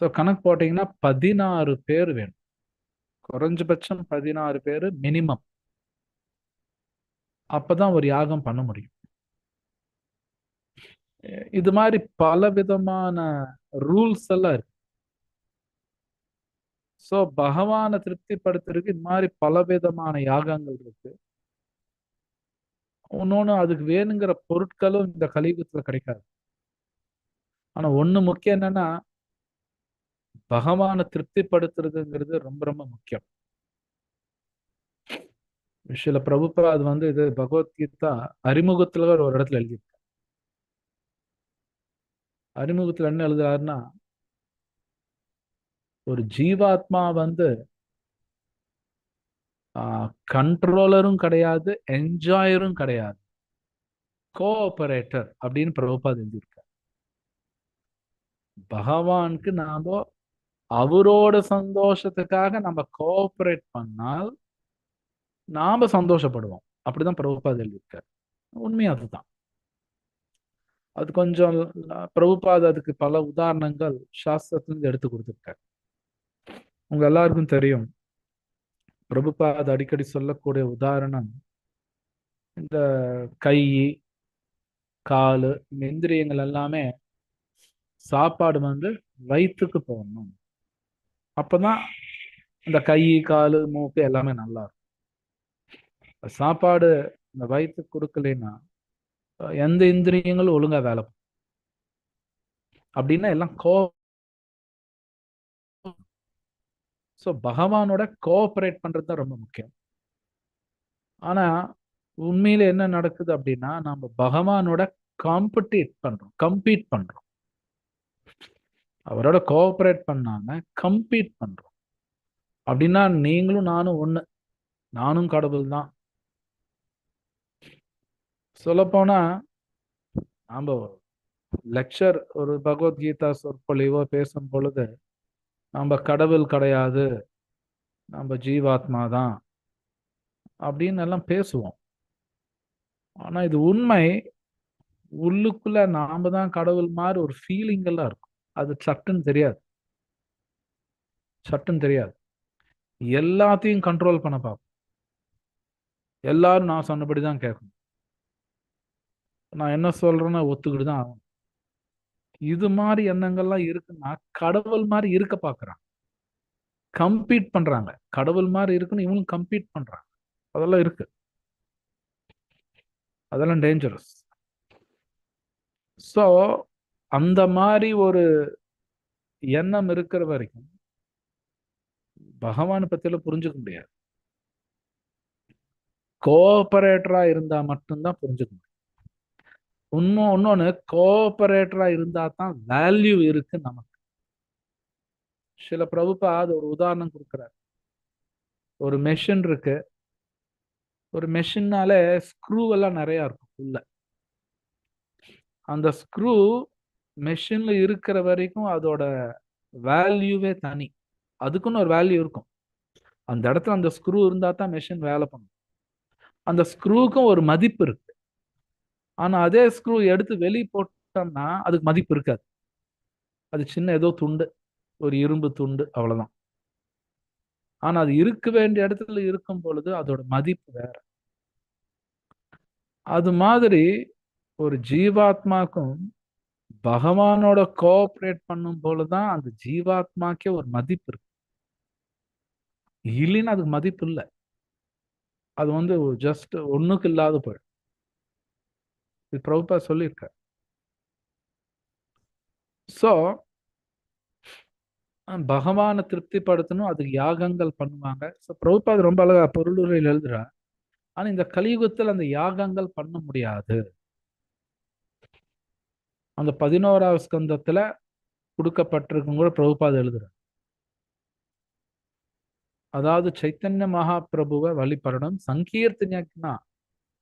So கணக்கு போட்டிங்கன்னா பதினாறு பேர் வேணும். குறைஞ்சபட்சம் பதினாறு பேர் மினிமம் அப்பதான் ஒரு யாகம் பண்ண முடியும். இது மாதிரி பல விதமான ரூல்ஸ் எல்லாம் இருக்கு. ஸோ பகவானை திருப்திப்படுத்துறதுக்கு இது மாதிரி பல விதமான யாகங்கள் இருக்கு. இன்னொன்று அதுக்கு வேணுங்கிற பொருட்களும் இந்த கலியுகத்தில் கிடைக்காது. ஆனா ஒண்ணு முக்கியம் என்னன்னா பகவானை திருப்திப்படுத்துறதுங்கிறது ரொம்ப ரொம்ப முக்கியம். சில அது வந்து இது பகவத்கீதா அறிமுகத்துல ஒரு இடத்துல எழுதியிருக்க. அறிமுகத்துல என்ன எழுதுறாருன்னா ஒரு ஜீவாத்மா வந்து கண்ட்ரோலரும் கிடையாது என்ஜாயரும் கிடையாது. கோஆபரேட்டர் அப்படின்னு பிரபுபாத் எழுதியிருக்க பகவானுக்கு நாம அவரோட சந்தோஷத்துக்காக நம்ம கோஆபரேட் பண்ணால் நாம சந்தோஷப்படுவோம். அப்படிதான் பிரபுபாத் எழுதியிருக்காரு. உண்மை அதுதான். அது கொஞ்சம் பிரபுபாத் அதுக்கு பல உதாரணங்கள் சாஸ்திரத்திலிருந்து எடுத்து கொடுத்துருக்காரு. உங்க எல்லாருக்கும் தெரியும் பிரபுபாத் அடிக்கடி சொல்லக்கூடிய உதாரணம் இந்த கை காலு இந்த இந்திரியங்கள் எல்லாமே சாப்பாடு வந்து வயிற்றுக்கு போகணும் அப்பதான் இந்த கை காலு மூக்கு எல்லாமே நல்லா இருக்கும். சாப்பாடு இந்த வயிற்று கொடுக்கலைன்னா எந்த இந்திரியங்களும் ஒழுங்கா வேலை அப்படின்னா எல்லாம் கோ ஸோ பகவானோட கோஆப்ரேட் பண்றது தான் ரொம்ப முக்கியம். ஆனா உண்மையில என்ன நடக்குது அப்படின்னா நம்ம பகவானோட காம்படிட் பண்றோம் கம்பீட் பண்றோம். அவரோட கோஆப்ரேட் பண்ணாம கம்பீட் பண்றோம். அப்படின்னா நீங்களும் நானும் ஒண்ணு. நானும் கடவுள் தான். சொல்லப்போனா நாம லெக்சர் ஒரு பகவத்கீதா சொற்பொழிவோ பேசும் பொழுது நம்ம கடவுள் கிடையாது. நம்ம ஜீவாத்மா தான். அப்படின்னு எல்லாம் பேசுவோம். ஆனா இது உண்மை. உள்ளுக்குள்ள நாம தான் கடவுள் மாதிரி ஒரு ஃபீலிங் எல்லாம் இருக்கும். அது சட்டுன்னு தெரியாது. சட்டுன்னு தெரியாது. எல்லாத்தையும் கண்ட்ரோல் பண்ண பார்ப்போம். எல்லாரும் நான் சொன்னபடி தான் கேட்கணும். நான் என்ன சொல்றேன்னா ஒத்துக்கிட்டு தான் ஆகணும். இது மாதிரி எண்ணங்கள்லாம் இருக்குன்னா கடவுள் மாதிரி இருக்க பாக்குறாங்க கம்பீட் பண்றாங்க. கடவுள் மாதிரி இருக்குன்னு இவங்களும் கம்பீட் பண்றாங்க. அதெல்லாம் இருக்கு. அதெல்லாம் டேஞ்சரஸ் ஸோ அந்த மாதிரி ஒரு எண்ணம் இருக்கிற வரைக்கும் பகவான் பத்தியில புரிஞ்சுக்க முடியாது. கோஆபரேட்டரா இருந்தா மட்டும்தான் புரிஞ்சுக்க முடியும். இன்னும் இன்னொன்னு கோஆபரேட்டரா இருந்தா தான் வேல்யூ இருக்கு நமக்கு. சில பிரபுப்பா அது ஒரு உதாரணம் கொடுக்குறாரு. ஒரு மெஷின் இருக்கு. ஒரு மெஷின்னால ஸ்க்ரூ எல்லாம் நிறைய இருக்கும் உள்ள. அந்த ஸ்க்ரூ மெஷின்ல இருக்கிற வரைக்கும் அதோட வேல்யூவே தனி. அதுக்குன்னு ஒரு வேல்யூ இருக்கும். அந்த இடத்துல அந்த ஸ்க்ரூ இருந்தா தான் மெஷின் வேலை பண்ணும். அந்த ஸ்க்ரூக்கும் ஒரு மதிப்பு இருக்கு. ஆனா அதே ஸ்க்ரூ எடுத்து வெளியே போட்டோம்னா அதுக்கு மதிப்பு இருக்காது. அது சின்ன ஏதோ துண்டு. ஒரு இரும்பு துண்டு அவ்வளவுதான். ஆனா அது இருக்க வேண்டிய இடத்துல இருக்கும் பொழுது அதோட மதிப்பு வேற. அது மாதிரி ஒரு ஜீவாத்மாக்கும் பகவானோட கோஆப்ரேட் பண்ணும் போலதான் அந்த ஜீவாத்மாக்கே ஒரு மதிப்பு இருக்கு. இல்லைன்னு அதுக்கு மதிப்பு இல்லை. அது வந்து ஜஸ்ட் ஒண்ணுக்கு இல்லாத போயிடும். இது பிரபுபா சொல்லியிருக்க ஸோ பகவானை திருப்திப்படுத்தணும் அதுக்கு யாகங்கள் பண்ணுவாங்க. ஸோ அது ரொம்ப அழகா பொருளுரையில் எழுதுறா ஆனா இந்த கலியுகத்தில் அந்த யாகங்கள் பண்ண முடியாது. அந்த பதினோராவது ஸ்கந்தத்துல கொடுக்கப்பட்டிருக்கும் கூட பிரபுபாத் எழுதுற அதாவது சைத்தன்ய மகாபிரபுவை வழிபடணும் சங்கீர்த்தனா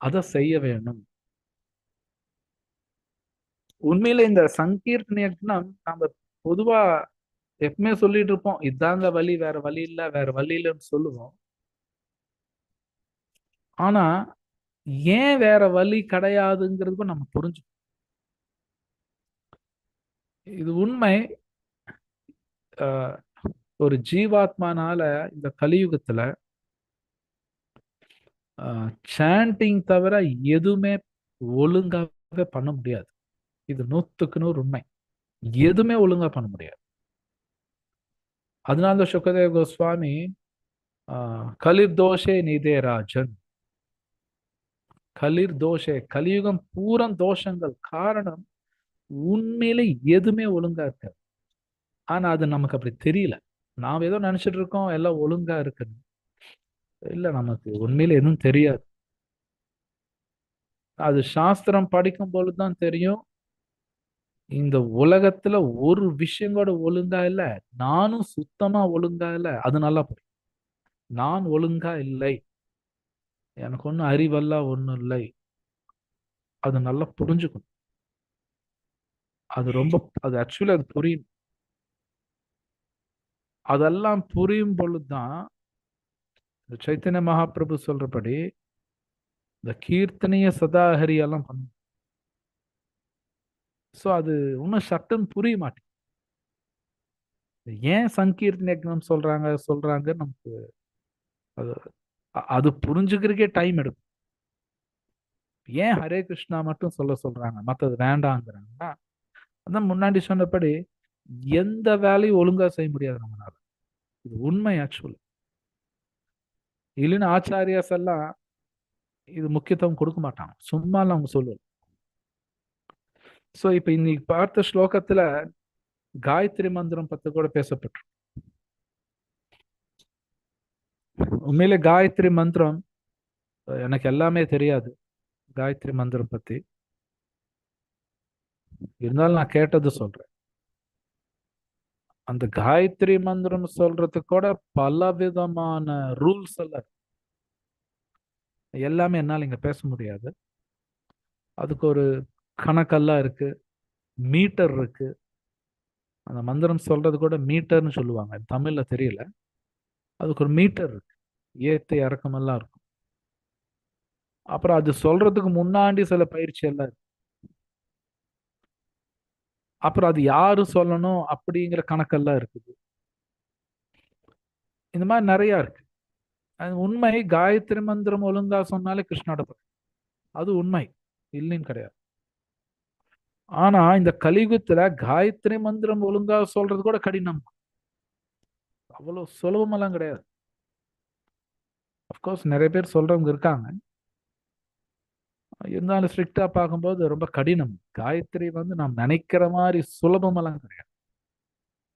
அதை செய்ய வேணும். உண்மையில இந்த சங்கீர்த்தனம் நம்ம பொதுவா எப்பவுமே சொல்லிட்டு இருப்போம் இதாங்க வழி வேற வழி இல்ல வேற வழி இல்லைன்னு சொல்லுவோம். ஆனா ஏன் வேற வழி கிடையாதுங்கிறது நம்ம புரிஞ்சுக்கணும். இது உண்மை. ஒரு ஜீவாத்மானால இந்த கலியுகத்துல சாண்டிங் தவிர எதுவுமே ஒழுங்காவே பண்ண முடியாது. இது நூத்துக்கு நூறு உண்மை. எதுவுமே ஒழுங்கா பண்ண முடியாது. அதனால தான் சுக்கதேவ கோஸ்வாமி ஆஹ், கலிர் தோஷே நிதே ராஜன். கலிர் தோஷே கலியுகம் பூரம் தோஷங்கள் காரணம் உண்மையில எதுவுமே ஒழுங்கா இருக்காது. ஆனா அது நமக்கு அப்படி தெரியல. நாம் ஏதோ நினைச்சிட்டு இருக்கோம் எல்லாம் ஒழுங்கா இருக்குன்னு. இல்ல நமக்கு உண்மையில எதுவும் தெரியாது. அது சாஸ்திரம் படிக்கும் பொழுதுதான் தெரியும். இந்த உலகத்துல ஒரு விஷயம் கூட ஒழுங்கா இல்ல நானும் சுத்தமா ஒழுங்கா இல்ல அது நல்லா புரியும் நான் ஒழுங்கா இல்லை. எனக்கு ஒன்றும் அறிவெல்லாம் ஒன்றும் இல்லை. அது நல்லா புரிஞ்சுக்கணும். அது ரொம்ப அது ஆக்சுவலி அது புரியும். அதெல்லாம் புரியும் பொழுதுதான் இந்த சைத்தன்ய மகாபிரபு சொல்றபடி இந்த கீர்த்தனைய சதாஹரி எல்லாம் பண்ணும். ஸோ அது இன்னும் சட்டுன்னு புரிய மாட்டேங்குது. ஏன் சங்கீர்த்தன யக்னம் சொல்றாங்க சொல்றாங்க நமக்கு அது அது புரிஞ்சுக்கிறதுக்கே டைம் எடுக்கும். ஏன் ஹரே கிருஷ்ணா மட்டும் சொல்ல சொல்றாங்க? மற்றது வேண்டாங்கிறாங்கன்னா அதான் முன்னாடி சொன்னபடி எந்த வேலையும் ஒழுங்கா செய்ய முடியாது நம்மளால. இது உண்மை ஆக்சுவல் இல்லைன்னு ஆச்சாரியாஸ் எல்லாம் இது முக்கியத்துவம் கொடுக்க மாட்டாங்க. சும்மாலாம் அவங்க சொல்லுவோம் ஸோ இப்போ இன்னைக்கு பார்த்த ஸ்லோகத்துல காயத்ரி மந்திரம் பத்தி கூட பேசப்பட்டு உண்மையிலே காயத்ரி மந்திரம் எனக்கு எல்லாமே தெரியாது. காயத்ரி மந்திரம் பத்தி. இருந்தாலும் நான் கேட்டது சொல்றேன். அந்த காயத்ரி மந்திரம் சொல்றதுக்கு கூட பல விதமான ரூல்ஸ் எல்லாம் இருக்கு. எல்லாமே என்னால் இங்க பேச முடியாது. அதுக்கு ஒரு கணக்கெல்லாம் இருக்கு. மீட்டர் இருக்கு. அந்த மந்திரம் சொல்றது கூட மீட்டர்னு சொல்லுவாங்க. தமிழ்ல தெரியல. அதுக்கு ஒரு மீட்டர் இருக்கு. ஏத்து இறக்கமெல்லாம் இருக்கும். அப்புறம் அது சொல்றதுக்கு முன்னாடி சில பயிற்சி எல்லாம் இருக்கு. அப்புறம் அது யாரு சொல்லணும் அப்படிங்கிற கணக்கெல்லாம் இருக்குது. இந்த மாதிரி நிறைய இருக்கு. அது உண்மை காயத்ரி மந்திரம் ஒழுங்கா சொன்னாலே கிருஷ்ணோட பக்கம். அது உண்மை இல்லைன்னு கிடையாது. ஆனா இந்த கலியுகத்துல காயத்ரி மந்திரம் ஒழுங்கா சொல்றது கூட கடினம். அவ்வளவு சுலபமெல்லாம் கிடையாது. அஃப்கோர்ஸ் நிறைய பேர் சொல்றவங்க இருக்காங்க. இருந்தாலும் ஸ்ட்ரிக்டா பார்க்கும்போது ரொம்ப கடினம். காயத்ரி வந்து நாம் நினைக்கிற மாதிரி சுலபமெல்லாம் கிடையாது.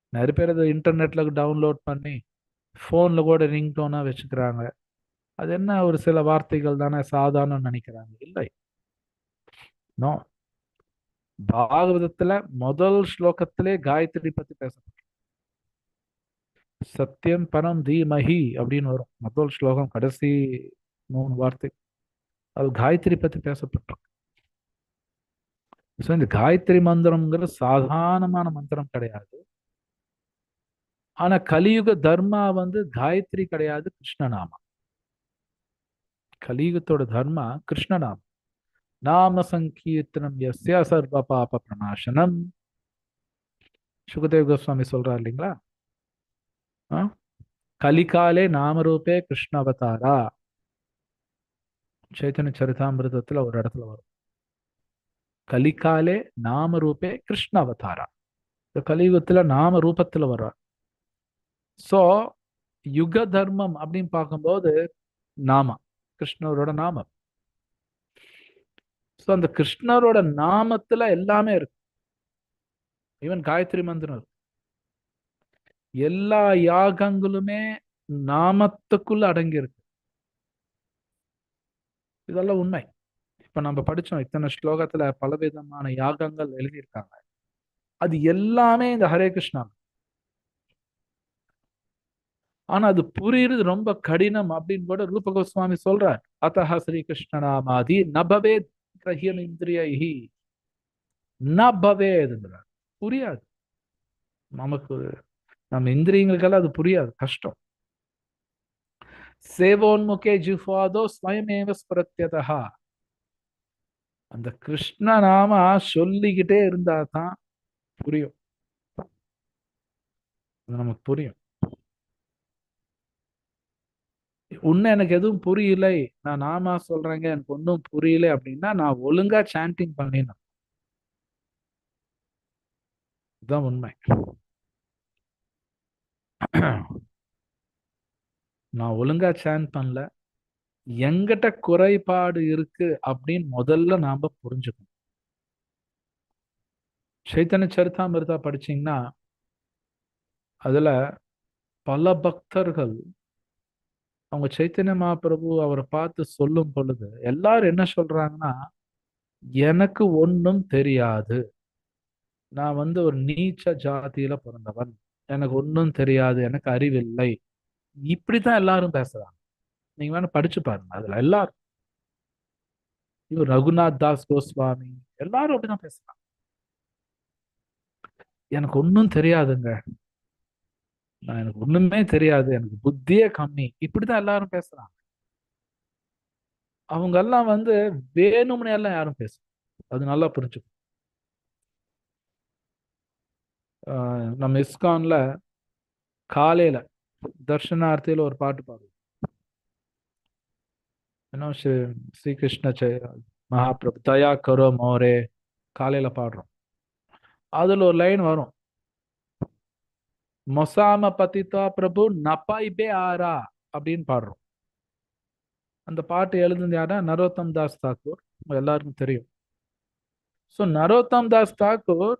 நிறைய பேர் அதை இன்டர்நெட்ல டவுன்லோட் பண்ணி ஃபோன்ல கூட ரிங்டோனா வச்சுக்கிறாங்க. அது என்ன ஒரு சில வார்த்தைகள் தானே சாதாரண நினைக்கிறாங்க. இல்லை. நோ பாகவதத்துல முதல் ஸ்லோகத்திலே காயத்ரி பத்தி பேசப்படும். சத்தியம் பரம் தீமஹி அப்படின்னு வரும். முதல் ஸ்லோகம் கடைசி மூணு வார்த்தை. அது காயத்ரி பத்தி பேசப்பட்டிருக்கு. ஸோ இந்த காயத்ரி மந்திரம்ங்கிற சாதாரணமான மந்திரம் கிடையாது. ஆனா கலியுக தர்மா வந்து காயத்ரி கிடையாது கிருஷ்ணநாமம். கலியுகத்தோட தர்மா கிருஷ்ணநாமம். நாம சங்கீர்த்தனம் எஸ்யா சர்வ பாப பிரணாசனம் சுகதேவ் கோஸ்வாமி சொல்றார் இல்லைங்களா? கலிகாலே நாமரூபே கிருஷ்ண அவதாரா? சைத்தன்ய சரிதாமிரதத்துல ஒரு இடத்துல வரும். கலிகாலே நாமரூபே கிருஷ்ண அவதாரா இந்த கலியுகத்துல நாம ரூபத்துல வர்றார். சோ யுக தர்மம் அப்படின்னு பார்க்கும்போது நாம கிருஷ்ணரோட நாமம். ஸோ அந்த கிருஷ்ணரோட நாமத்துல எல்லாமே இருக்கு. ஈவன் காயத்ரி மந்திரம் இருக்கு. எல்லா யாகங்களுமே நாமத்துக்குள்ள அடங்கி இருக்கு இதெல்லாம் உண்மை. இப்ப நம்ம படிச்சோம் இத்தனை ஸ்லோகத்துல பலவிதமான யாகங்கள் எழுதியிருக்காங்க. அது எல்லாமே இந்த ஹரே கிருஷ்ணா. ஆனா அது புரியுறது ரொம்ப கடினம் அப்படின்னு கூட ரூப கோஸ்வாமி சொல்றார். அத்தஹ ஸ்ரீ கிருஷ்ணநாமாதி நபவே கிரகியம் இந்திரியி நபவேதுங்கிறார் புரியாது. நமக்கு நம்ம இந்திரியங்களுக்கெல்லாம் அது புரியாது. கஷ்டம். சேவோன்முகே ஜிஃபாதோ ஸ்வயமேவ ஸ்பிரத்யதா அந்த கிருஷ்ண நாம சொல்லிக்கிட்டே இருந்தா தான் புரியும் அது நமக்கு புரியும். உன்ன எனக்கு எதுவும் புரியலை. நான் நாமா சொல்றேங்க. எனக்கு ஒன்றும் புரியல அப்படின்னா நான் ஒழுங்கா சாண்டிங் பண்ணினேன் இதுதான் உண்மை. நான் ஒழுங்கா சேன் பண்ணல. எங்கிட்ட குறைபாடு இருக்கு அப்படின்னு முதல்ல நாம புரிஞ்சுக்கணும். சைத்தன்ய சரிதாமிருதா படிச்சீங்கன்னா அதுல பல பக்தர்கள் அவங்க சைத்தன்ய மகாபிரபு அவரை பார்த்து சொல்லும் பொழுது எல்லாரும் என்ன சொல்றாங்கன்னா எனக்கு ஒன்றும் தெரியாது. நான் வந்து ஒரு நீச்ச ஜாதியில பிறந்தவன். எனக்கு ஒன்றும் தெரியாது. எனக்கு அறிவில்லை. இப்படித்தான் எல்லாரும் பேசுறாங்க. நீங்க வேணா படிச்சு பாருங்க அதுல எல்லாரும். இவர் ரகுநாத் தாஸ் கோஸ்வாமி எல்லாரும் அப்படிதான் பேசுறாங்க. எனக்கு ஒன்றும் தெரியாதுங்க. நான் எனக்கு ஒண்ணுமே தெரியாது எனக்கு புத்தியே கம்மி. இப்படிதான் எல்லாரும் பேசுறாங்க. அவங்க எல்லாம் வந்து வேணும்னு எல்லாம் யாரும் பேச அது நல்லா புரிஞ்சுக்கும் ஆஹ் நம்ம இஸ்கான்ல காலையில தர்ஷனார்த்தியில ஒரு பாட்டு பாடுவோம். என்ன ஸ்ரீ ஸ்ரீகிருஷ்ண மகாபிரபு தயா கரோ மோரே காலையில பாடுறோம். அதுல ஒரு லைன் வரும். மொசாம பதித்தா பிரபு நப்பாய்பே ஆரா அப்படின்னு பாடுறோம். அந்த பாட்டு எழுதுனது யாரா நரோத்தம் தாஸ் தாக்கூர். எல்லாருக்கும் தெரியும். ஸோ நரோத்தம் தாஸ் தாக்கூர்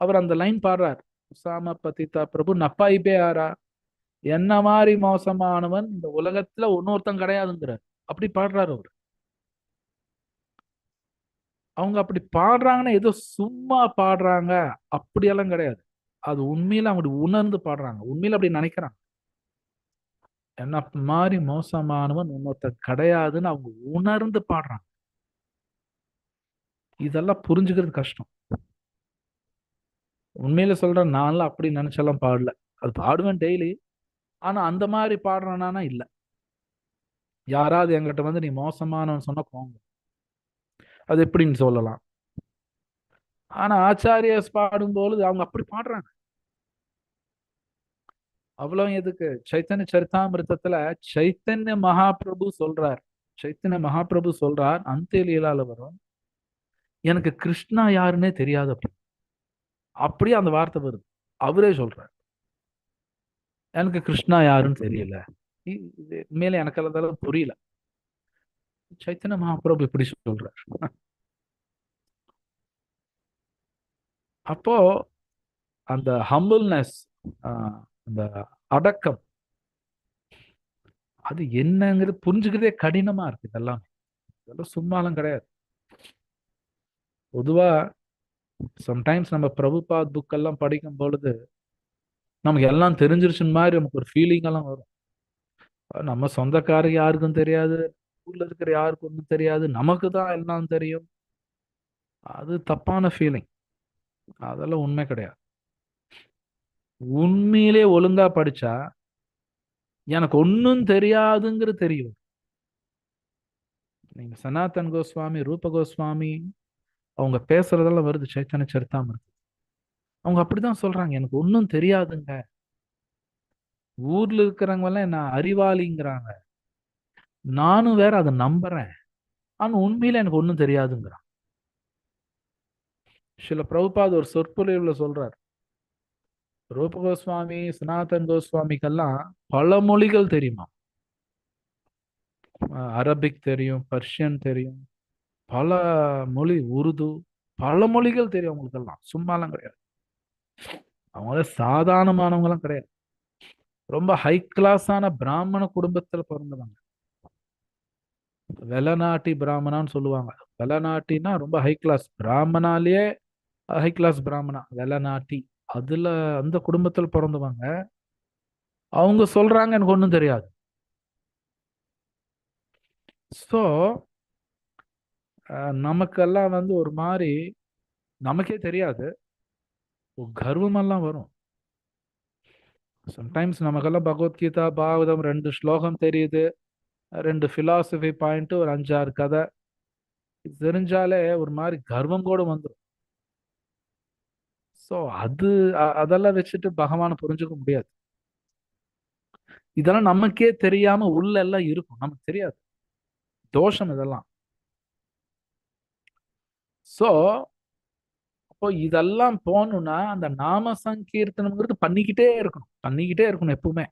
அவர் அந்த லைன் பாடுறார். உசாம பதித்தா பிரபு நப்பாய்பே ஆரா என்ன மாதிரி மோசமானவன்? இந்த உலகத்துல ஒன்னொருத்தன் கிடையாதுங்கிறார். அப்படி பாடுறாரு அவர். அவங்க அப்படி பாடுறாங்கன்னா ஏதோ சும்மா பாடுறாங்க. அப்படியெல்லாம் கிடையாது. அது உண்மையில அவங்க உணர்ந்து பாடுறாங்க. உண்மையில அப்படி நினைக்கிறாங்க. என்ன மாதிரி மோசமானவன்? இன்னொருத்தன் கிடையாதுன்னு அவங்க உணர்ந்து பாடுறாங்க. இதெல்லாம் புரிஞ்சுக்கிறது கஷ்டம். உண்மையில சொல்றேன் நான்லாம் அப்படி நினைச்செல்லாம் பாடல. அது பாடுவேன் டெய்லி ஆனா அந்த மாதிரி பாடுறனானா இல்ல. யாராவது என்கிட்ட வந்து நீ மோசமானவன் சொன்ன கோங்க அது எப்படின்னு சொல்லலாம். ஆனா ஆச்சாரியஸ் பாடும்பொழுது அவங்க அப்படி பாடுறாங்க. அவ்வளவு எதுக்கு? சைத்தன்ய சரிதாமிருத்தத்துல சைத்தன்ய மகாபிரபு சொல்றார். சைத்தன்ய மகாபிரபு சொல்றார் அந்த லீலால வரும். எனக்கு கிருஷ்ணா யாருன்னே தெரியாது அப்படி அப்படியே அந்த வார்த்தை வருது. அவரே சொல்றார். எனக்கு கிருஷ்ணா யாருன்னு தெரியல. மேல எனக்கு அதெல்லாம் புரியல. சைத்தன்ய மகாபிரபு இப்படி சொல்றார். அப்போ அந்த ஹம்பிள்னஸ் அந்த அடக்கம் அது என்னங்கிறது புரிஞ்சுக்கிறதே கடினமா இருக்கு இதெல்லாம். இதெல்லாம் சும்மாலாம் கிடையாது. பொதுவா சம்டைம்ஸ் நம்ம பிரபுபாத் புக் எல்லாம் படிக்கும் பொழுது நமக்கு எல்லாம் தெரிஞ்சிருச்சுன்னு மாதிரி நமக்கு ஒரு ஃபீலிங் எல்லாம் வரும். நம்ம சொந்தக்காரங்க யாருக்கும் தெரியாது ஊர்ல இருக்கிற யாருக்கும் ஒன்றும் தெரியாது நமக்கு தான் எல்லாம் தெரியும். அது தப்பான ஃபீலிங் அதெல்லாம் உண்மை கிடையாது. உண்மையிலே ஒழுங்கா படிச்சா எனக்கு ஒன்னும் தெரியாதுங்கிறது தெரியும். நீங்க சனாதன் கோஸ்வாமி ரூப கோஸ்வாமி அவங்க பேசுறதெல்லாம் வருது சைத்தன்ய சரித்தாம இருக்கு. அவங்க அப்படிதான் சொல்றாங்க. எனக்கு ஒன்னும் தெரியாதுங்க. ஊர்ல இருக்கிறவங்க எல்லாம் என்ன அறிவாளிங்கிறாங்க. நானும் வேற அதை நம்புறேன். ஆனா உண்மையில எனக்கு ஒன்னும் தெரியாதுங்கிறான். சில பிரபுபாத் ஒரு சொற்பொழிவுல சொல்றார். ரூப கோஸ்வாமி சனாதன் கோஸ்வாமிக்கெல்லாம் பல மொழிகள் தெரியுமா? அரபிக் தெரியும் பர்ஷியன் தெரியும். பல மொழி உருது பல மொழிகள் தெரியும் அவங்களுக்கெல்லாம் சும்மாலாம் கிடையாது. அவங்க சாதாரணமானவங்களாம் கிடையாது. ரொம்ப ஹை கிளாஸான பிராமண குடும்பத்துல பிறந்தவங்க. வெலநாட்டி பிராமணான்னு சொல்லுவாங்க. வெலநாட்டினா ரொம்ப ஹை கிளாஸ் பிராமணாலேயே ஹை கிளாஸ் பிராமணா. வெலநாட்டி. அதுல அந்த குடும்பத்துல பிறந்தவங்க அவங்க சொல்றாங்க எனக்கு ஒன்றும் தெரியாது. ஸோ நமக்கெல்லாம் வந்து ஒரு மாதிரி நமக்கே தெரியாது. கர்வமெல்லாம் வரும் சம்டைம்ஸ் நமக்கெல்லாம் பகவத்கீதா பாகவதம் ரெண்டு ஸ்லோகம் தெரியுது ரெண்டு ஃபிலாசபி பாயிண்ட் ஒரு அஞ்சாறு கதை தெரிஞ்சாலே ஒரு மாதிரி கர்வம் கூட வந்துடும் ஸோ அது அதெல்லாம் வச்சுட்டு பகவானை புரிஞ்சுக்க முடியாது இதெல்லாம் நமக்கே தெரியாம உள்ள எல்லாம் இருக்கும் நமக்கு தெரியாது। தோஷம் இதெல்லாம். ஸோ அப்போ இதெல்லாம் போகணும்னா அந்த நாம சங்கீர்த்தனம்ங்கிறது பண்ணிக்கிட்டே இருக்கணும். பண்ணிக்கிட்டே இருக்கணும் எப்பவுமே.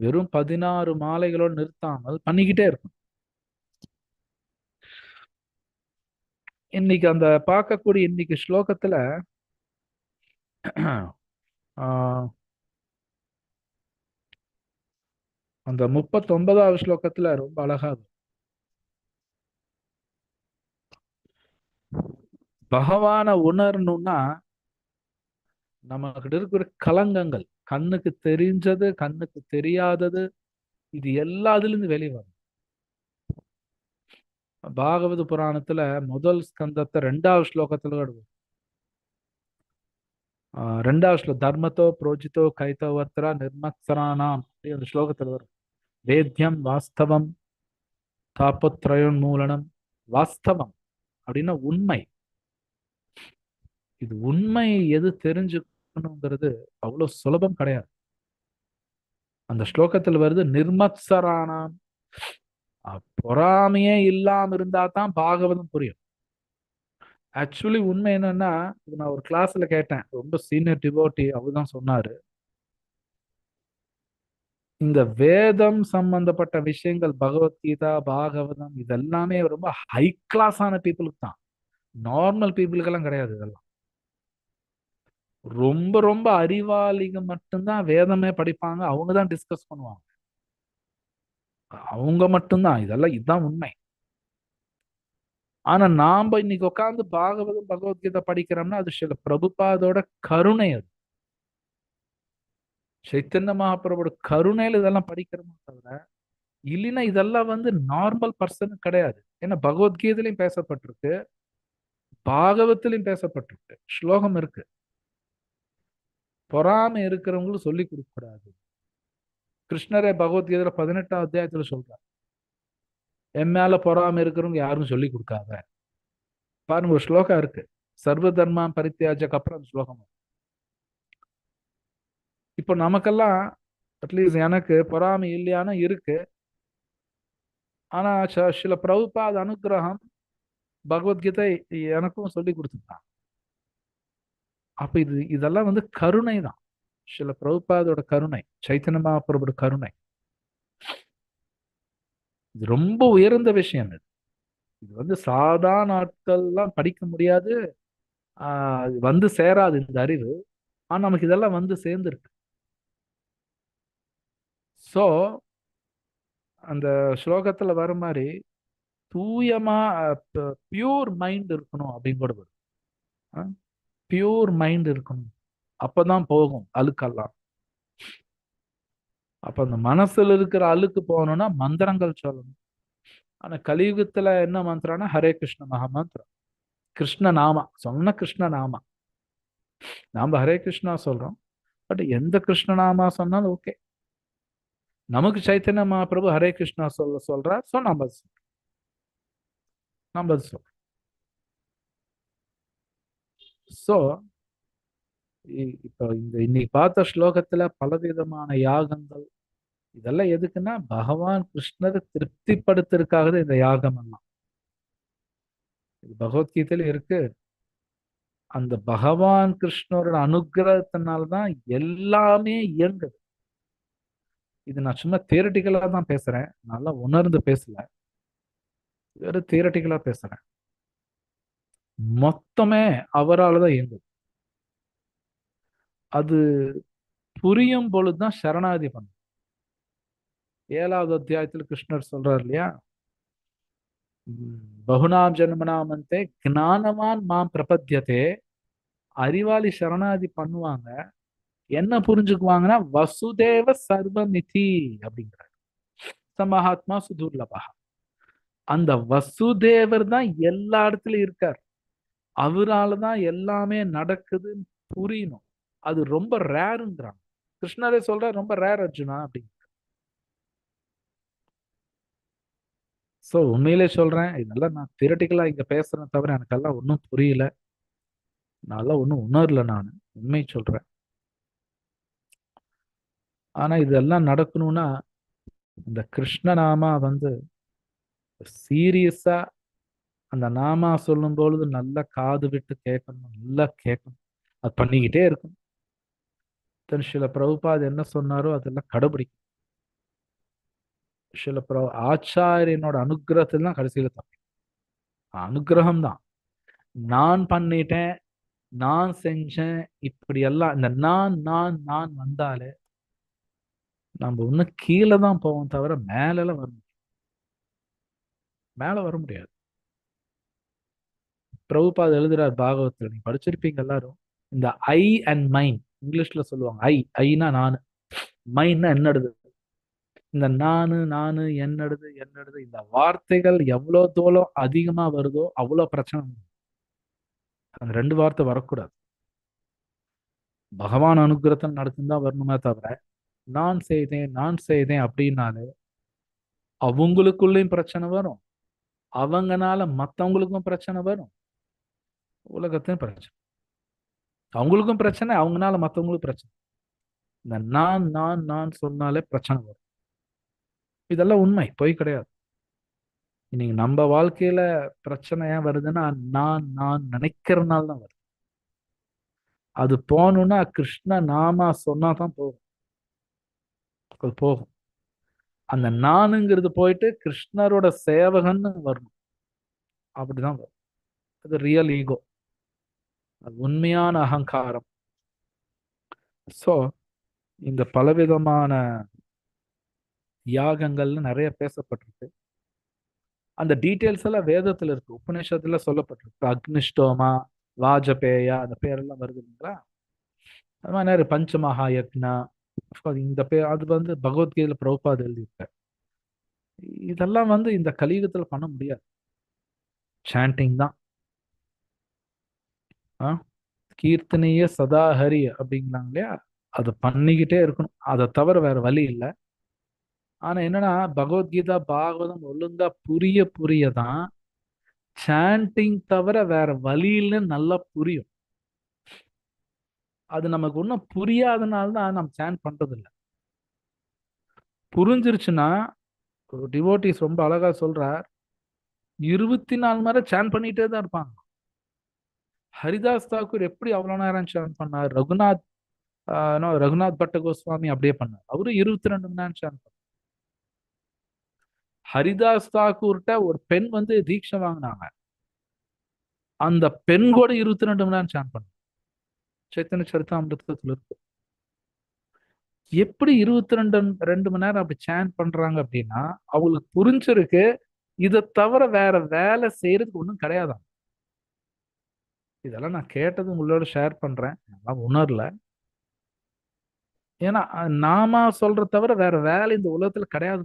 வெறும் பதினாறு மாலைகளோடு நிறுத்தாமல் பண்ணிக்கிட்டே இருக்கணும். இன்னைக்கு அந்த பார்க்கக்கூடிய இன்னைக்கு ஸ்லோகத்துல ஆஹ், அந்த முப்பத்தொன்பதாவது ஸ்லோகத்துல ரொம்ப அழகா பகவானை உணரணும்னா நமக்கிட்ட இருக்கிற கலங்கங்கள் கண்ணுக்கு தெரிஞ்சது கண்ணுக்கு தெரியாதது இது எல்லாத்துலேருந்து வெளியே வரும். பாகவத புராணத்துல முதல் ஸ்கந்தத்தை ரெண்டாவது ஸ்லோகத்துல வருது. ஆஹ் ரெண்டாவது ஸ்லோ தர்மத்தோ புரோஜித்தோ கைத்தவத்ரா நிர்மத்சரானாம் அப்படி அந்த ஸ்லோகத்துல வரும். வேத்யம் வாஸ்தவம் தாபத்ரயோன்மூலனம் வாஸ்தவம். அப்படின்னா உண்மை. இது உண்மை எது தெரிஞ்சுக்கணுங்கிறது அவ்வளவு சுலபம் கிடையாது. அந்த ஸ்லோகத்துல வருது நிர்மத்சரானாம். பொறாமையே இல்லாம இருந்தா தான் பாகவதம் புரியும். ஆக்சுவலி உண்மை என்னன்னா இது நான் ஒரு கிளாஸ்ல கேட்டேன். ரொம்ப சீனியர் டிவோட்டி அவர் தான் சொன்னாரு. இந்த வேதம் சம்பந்தப்பட்ட விஷயங்கள் பகவத்கீதா பாகவதம் இதெல்லாமே ரொம்ப ஹை கிளாஸான பீப்புளுக்கு தான். நார்மல் பீப்புளுக்கெல்லாம் கிடையாது இதெல்லாம். ரொம்ப ரொம்ப அறிவாளிங்க மட்டும்தான் வேதமே படிப்பாங்க. அவங்க தான் டிஸ்கஸ் பண்ணுவாங்க. அவங்க மட்டும்தான். இதெல்லாம் இதுதான் உண்மை. ஆனா நாம இன்னைக்கு உட்காந்து பாகவதம் பகவத்கீதை படிக்கிறோம்னா அது சில பிரபுபாதோட கருணை அது. சைத்தன்ய மகாபிரபோட கருணையில இதெல்லாம் படிக்கிறோமோ தவிர இல்லைன்னா இதெல்லாம் வந்து நார்மல் பர்சன் கிடையாது. ஏன்னா பகவத்கீதையிலையும் பேசப்பட்டிருக்கு. பாகவத்திலையும் பேசப்பட்டிருக்கு. ஸ்லோகம் இருக்கு. பொறாமை இருக்கிறவங்களும் சொல்லி கொடுக்க கூடாது. கிருஷ்ணரே பகவத்கீதையில பதினெட்டாம் அத்தியாயத்துல சொல்றார். என் மேல பொறாமை இருக்கிறவங்க யாரும் சொல்லி கொடுக்காத. பாருங்க ஒரு ஸ்லோகம் இருக்கு. சர்வ தர்மா பரித்தியாஜக்கு அப்புறம் அந்த ஸ்லோகம் இப்போ நமக்கெல்லாம் அட்லீஸ்ட் எனக்கு பொறாமை இல்லையானா இருக்கு. ஆனா ச- சில பிரபுபாத அனுகிரகம் பகவத்கீதை எனக்கும் சொல்லி கொடுத்துருக்கான் அப்ப இது இதெல்லாம் வந்து கருணை தான். சில பிரபுபாதோட கருணை சைத்தன்ய மகாபிரபுவோட கருணை. இது ரொம்ப உயர்ந்த விஷயம் இது. இது வந்து சாதாரண ஆட்கள்லாம் படிக்க முடியாது. ஆஹ் வந்து சேராது இந்த அறிவு. ஆனா நமக்கு இதெல்லாம் வந்து சேர்ந்துருக்கு. ஸோ அந்த ஸ்லோகத்துல வர மாதிரி தூயமா பியூர் மைண்ட் இருக்கணும் அப்படின்னு கூட வரும். பியூர் மைண்ட் இருக்கணும். அப்பதான் போகும் அழுக்கெல்லாம். அப்ப அந்த மனசுல இருக்கிற அழுக்கு போகணும்னா மந்திரங்கள் சொல்லணும். ஆனா கலியுகத்துல என்ன மந்திரம்னா ஹரே கிருஷ்ண மகாமந்திரம். கிருஷ்ண நாமா சொன்ன கிருஷ்ண நாமா. நாம ஹரே கிருஷ்ணா சொல்றோம். பட் எந்த கிருஷ்ண நாமா சொன்னாலும் ஓகே. நமக்கு சைத்தன்ய மகாபிரபு ஹரே கிருஷ்ணா சொல்ல சொல்றார். ஸோ நம்ம அது சொல்றோம். நம்ம சொல்றோம் ஸோ இப்போ இந்த இன்னைக்கு பார்த்த ஸ்லோகத்துல பலவிதமான யாகங்கள் இதெல்லாம் எதுக்குன்னா பகவான் கிருஷ்ணரை திருப்திப்படுத்துறதுக்காக இந்த யாகம் எல்லாம். இது பகவத்கீதையில இருக்கு. அந்த பகவான் கிருஷ்ணரோட அனுகிரகத்தினால்தான் எல்லாமே இயங்குது. இது நான் சும்மா தியரட்டிக்கலாக தான் பேசுறேன். நல்லா உணர்ந்து பேசல. வெறும் தியரட்டிக்கலாக பேசுறேன். மொத்தமே அவரால் தான் இயங்குது. அது புரியும் பொழுதுதான் சரணாதி பண்ணும் ஏழாவது அத்தியாயத்தில் கிருஷ்ணர் சொல்றார் இல்லையா? பகுநாம் பகுனாம் ஜென்மனாமந்தே ஞானவான் மாம் பிரபத்தியத்தே அறிவாளி சரணாதி பண்ணுவாங்க. என்ன புரிஞ்சுக்குவாங்கன்னா வசுதேவ சர்வநிதி அப்படிங்கிறார். சமஹாத்மா சுதுர்லபா. அந்த வசுதேவர் தான் எல்லா இடத்துலயும் இருக்கார். அவராலதான் எல்லாமே நடக்குதுன்னு புரியணும். அது ரொம்ப ரேருங்கிறாங்க. கிருஷ்ணரே சொல்ற ரொம்ப ரேர் அர்ஜுனா அப்படிங்க ஸோ உண்மையிலே சொல்றேன் இதெல்லாம் நான் தியரட்டிக்கலா இங்க பேசுறேன் தவிர எனக்கெல்லாம் ஒன்றும் புரியல. நல்லா ஒன்றும் உணரல நான். உண்மை சொல்றேன். ஆனா இதெல்லாம் நடக்கணும்னா இந்த கிருஷ்ண நாமா வந்து சீரியஸா அந்த நாமா சொல்லும் பொழுது நல்லா காது விட்டு கேட்கணும் நல்லா கேட்கணும். அது பண்ணிக்கிட்டே இருக்கணும் தென் சில பிரபுபாத் என்ன சொன்னாரோ அதெல்லாம் கடைபிடிக்கும் சில பிரபு ஆச்சாரியனோட அனுகிரகத்தில் தான் கடைசியில தப்பி அனுகிரகம் தான் நான் பண்ணிட்டேன் நான் செஞ்சேன் இப்படி எல்லாம் இந்த நான் நான் நான் வந்தாலே நம்ம இன்னும் கீழே தான் போவோம் தவிர மேலெல்லாம் வர முடியாது. மேல வர முடியாது. பிரபுபாத் எழுதுறார் பாகவத்தில் நீங்க படிச்சிருப்பீங்க எல்லாரும். இந்த ஐ அண்ட் மைன் இங்கிலீஷ்ல சொல்லுவாங்க. ஐ ஐனா நானு. மைன்னா என்னடுது? இந்த நானு நானு என்னடுது என்னடுது இந்த வார்த்தைகள் எவ்வளவு தூரம் அதிகமா வருதோ அவ்வளவு பிரச்சனை அந்த ரெண்டு வார்த்தை வரக்கூடாது. பகவான் அனுகிரகத்தில் நடத்திதான் வரணுமே தவிர நான் செய்தேன் நான் செய்தேன் அப்படின்னாலே அவங்களுக்குள்ளேயும் பிரச்சனை வரும். அவங்கனால மத்தவங்களுக்கும் பிரச்சனை வரும். உலகத்தையும் பிரச்சனை. அவங்களுக்கும் பிரச்சனை அவங்கனால மற்றவங்களுக்கும் பிரச்சனை. இந்த நான் நான் நான் சொன்னாலே பிரச்சனை வரும். இதெல்லாம் உண்மை பொய் கிடையாது. இன்னைக்கு நம்ம வாழ்க்கையில பிரச்சனை ஏன் வருதுன்னா நான் நான் நினைக்கிறனால தான் வருது. அது போகணும்னா கிருஷ்ண நாமா சொன்னா தான் போகும் அது போகும். அந்த நானுங்கிறது போயிட்டு கிருஷ்ணரோட சேவகன்னு வரணும். அப்படிதான் வரும். அது ரியல் ஈகோ அது உண்மையான அகங்காரம். ஸோ இந்த பலவிதமான யாகங்கள்னு நிறைய பேசப்பட்டிருக்கு. அந்த டீட்டெயில்ஸ் எல்லாம் வேதத்துல இருக்கு. உபநிஷத்துல சொல்லப்பட்டிருக்கு. அக்னிஷ்டோமா வாஜபேயா அந்த பேரெல்லாம் வருது இல்லைங்களா? அது மாதிரி நிறைய பஞ்சமகா யக்னா இந்த பேர் அது வந்து பகவத்கீதையில பிரபுபாத் எழுதியிருக்கார் இதெல்லாம் வந்து இந்த கலியுகத்துல பண்ண முடியாது. சாண்டிங் தான். ஆ? கீர்த்தனைய சதா ஹரி அப்படிங்கிறாங்க இல்லையா? அதை பண்ணிக்கிட்டே இருக்கணும். அதை தவிர வேற வழி இல்லை. ஆனா என்னன்னா பகவத்கீதா பாகவதம் ஒழுங்கா புரிய புரிய தான் சாண்டிங் தவிர வேற வழியில நல்லா புரியும். அது நமக்கு ஒன்றும் புரியாதனால தான் நம்ம சேன் பண்றது புரிஞ்சிருச்சுன்னா ஒரு டிவோட்டிஸ் ரொம்ப அழகா சொல்றார் இருபத்தி நாலு மணி நேரம் சேன் பண்ணிட்டே தான் இருப்பாங்க. ஹரிதாஸ் தாக்கூர் எப்படி அவ்வளோ நேரம் சேன் பண்ணார்? ரகுநாத் ரகுநாத் பட்ட கோஸ்வாமி அப்படியே பண்ணார். அவரு இருபத்தி ரெண்டு மணி நேரம் சேன் பண்ணார். ஹரிதாஸ் தாக்கூர்கிட்ட ஒரு பெண் வந்து தீட்சை வாங்கினாங்க. அந்த பெண் கூட இருபத்தி ரெண்டு மணி நேரம் சேன் பண்ண சைத்தன்ய சரித்தாமிரதத்துல இருக்கு. எப்படி இருபத்தி ரெண்டு ரெண்டு மணி நேரம் அப்படி சேன் பண்றாங்க அப்படின்னா அவங்களுக்கு புரிஞ்சிருக்கு இதை தவிர வேற வேலை செய்யறதுக்கு ஒன்றும் கிடையாதான் இதெல்லாம் நான் கேட்டது உங்களோட ஷேர் பண்றேன். அதெல்லாம் உணரல. ஏன்னா நாம சொல்ற தவிர வேற வேலை இந்த உலகத்துல கிடையாது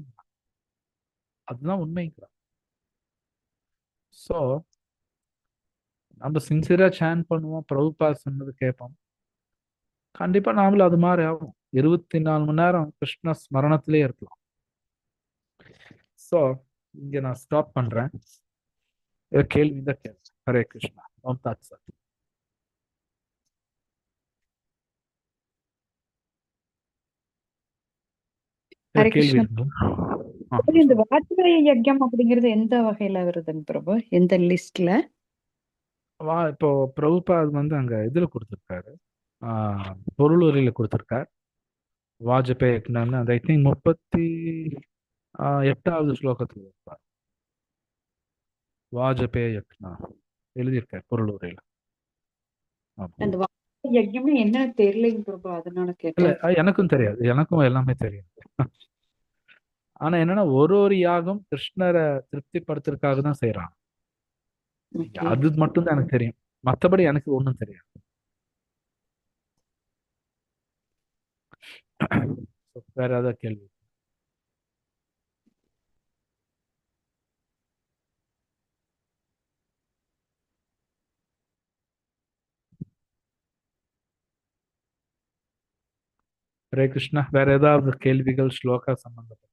அதுதான் உண்மைங்கிறான். ஸோ நம்ம சின்சியரா சேன் பண்ணுவோம். பிரபுபா சொன்னது கேட்போம். கண்டிப்பா நாமளும் அது மாதிரி ஆகும். இருபத்தி நாலு மணி நேரம் கிருஷ்ண ஸ்மரணத்திலே இருக்கலாம். ஸோ இங்க நான் ஸ்டாப் பண்றேன். கேள்வி தான் கேள்வி ஹரே கிருஷ்ணா. ஓம் தாத் சார் இந்த வாஜ்பாய் யஜ்யம் அப்படிங்கிறது எந்த வகையில வருதுங்க பிரபு? எந்த லிஸ்ட்ல வா இப்போ பிரபுபாத் வந்து அங்க இதுல கொடுத்துருக்காரு. பொருளுரையில கொடுத்துருக்கார். வாஜபேய் யக்னன்னு. அந்த ஐ திங்க் முப்பத்தி எட்டாவது ஸ்லோகத்தில் இருப்பார். வாஜபேய் யக்னா. எழுதியிருக்கார் பொருளுரையில. எனக்கும் தெரியாது. எனக்கும் எல்லாமே தெரியும் ஆனா என்னன்னா ஒரு ஒரு யாகம் கிருஷ்ணரை திருப்திப்படுத்துறதுக்காக தான் செய்யறாங்க Okay. அது மட்டும்தான் எனக்கு தெரியும். மத்தபடி எனக்கு ஒண்ணும் தெரியாது. வேற ஏதாவது கேள்வி? ஹரே கிருஷ்ணா வேற ஏதாவது கேள்விகள் ஸ்லோகா சம்பந்தப்பட்ட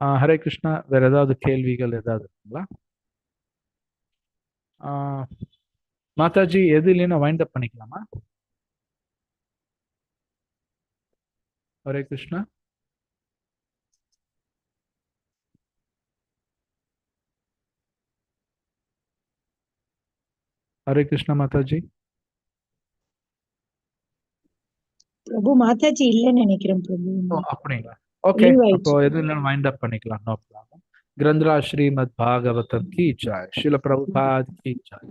ஹரே கிருஷ்ணா வேற ஏதாவது கேள்விகள் ஏதாவது இருக்குங்களா? மாதாஜி எது இல்லைன்னா வைண்ட் அப் பண்ணிக்கலாமா? ஹரே கிருஷ்ணா. ஹரே கிருஷ்ணா மாதாஜி. பிரபு மாதாஜி இல்லைன்னு நினைக்கிறேன் பிரபு. அப்படிங்களா? ஓகே Leave அப்போ. எது இல்லைன்னா வைண்ட் அப் பண்ணிக்கலாம் நோ ப்ராப்ளம் கிரந்தரா ஸ்ரீமத் பாகவதம் கி ஜாய் ஸ்ரீல பிரபுபாத் கி ஜாய்.